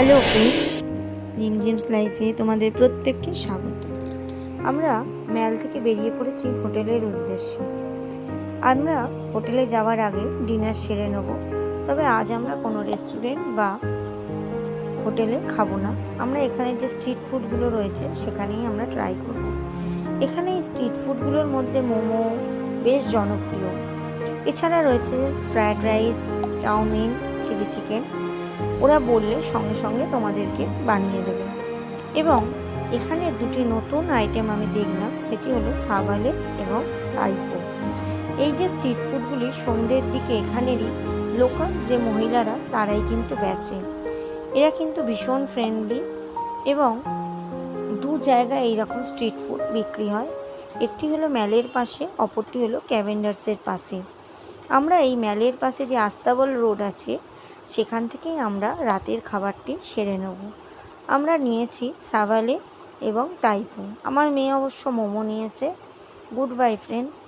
Hello friends রিম gems লাইফে তোমাদের প্রত্যেককে স্বাগত। আমরা ম্যাল থেকে বেরিয়ে পড়েছি হোটেলের উদ্দেশ্যে। আমরা হোটেলে যাওয়ার আগে ডিনার সেরে নেব, তবে আজ আমরা কোনো রেস্টুরেন্ট বা হোটেলে খাব না। আমরা এখানে যে স্ট্রিট ফুডগুলো রয়েছে সেখানেই আমরা ট্রাই করব। এখানে এই স্ট্রিট ফুডগুলোর মধ্যে মোমো বেশ জনপ্রিয়। এছাড়া রয়েছে fried rice, chow mein, chilli chicken. ওরা বললে সঙ্গে সঙ্গে তোমাদেরকে বানিয়ে দেবে। এবং এখানে দুটি নতুন আইটেম আমি দেখলাম, সেটি হলো সাবালে এবং তাইপো। এই যে স্ট্রিট ফুডগুলি সন্ধ্যের দিকে এখানেরই লোকাল যে মহিলারা, তারাই কিন্তু বেচে। এরা কিন্তু ভীষণ ফ্রেন্ডলি এবং দু জায়গায় এইরকম স্ট্রিট ফুড বিক্রি হয়। একটি হলো ম্যালের পাশে, অপরটি হলো ক্যাভেন্ডার্সের পাশে। আমরা এই ম্যালের পাশে যে আস্তাবল রোড আছে সেখান থেকেই আমরা রাতের খাবারটি সেরে নেব। আমরা নিয়েছি সাভালে এবং তাইপু। আমার মেয়ে অবশ্য মোমো নিয়েছে। Good bye friends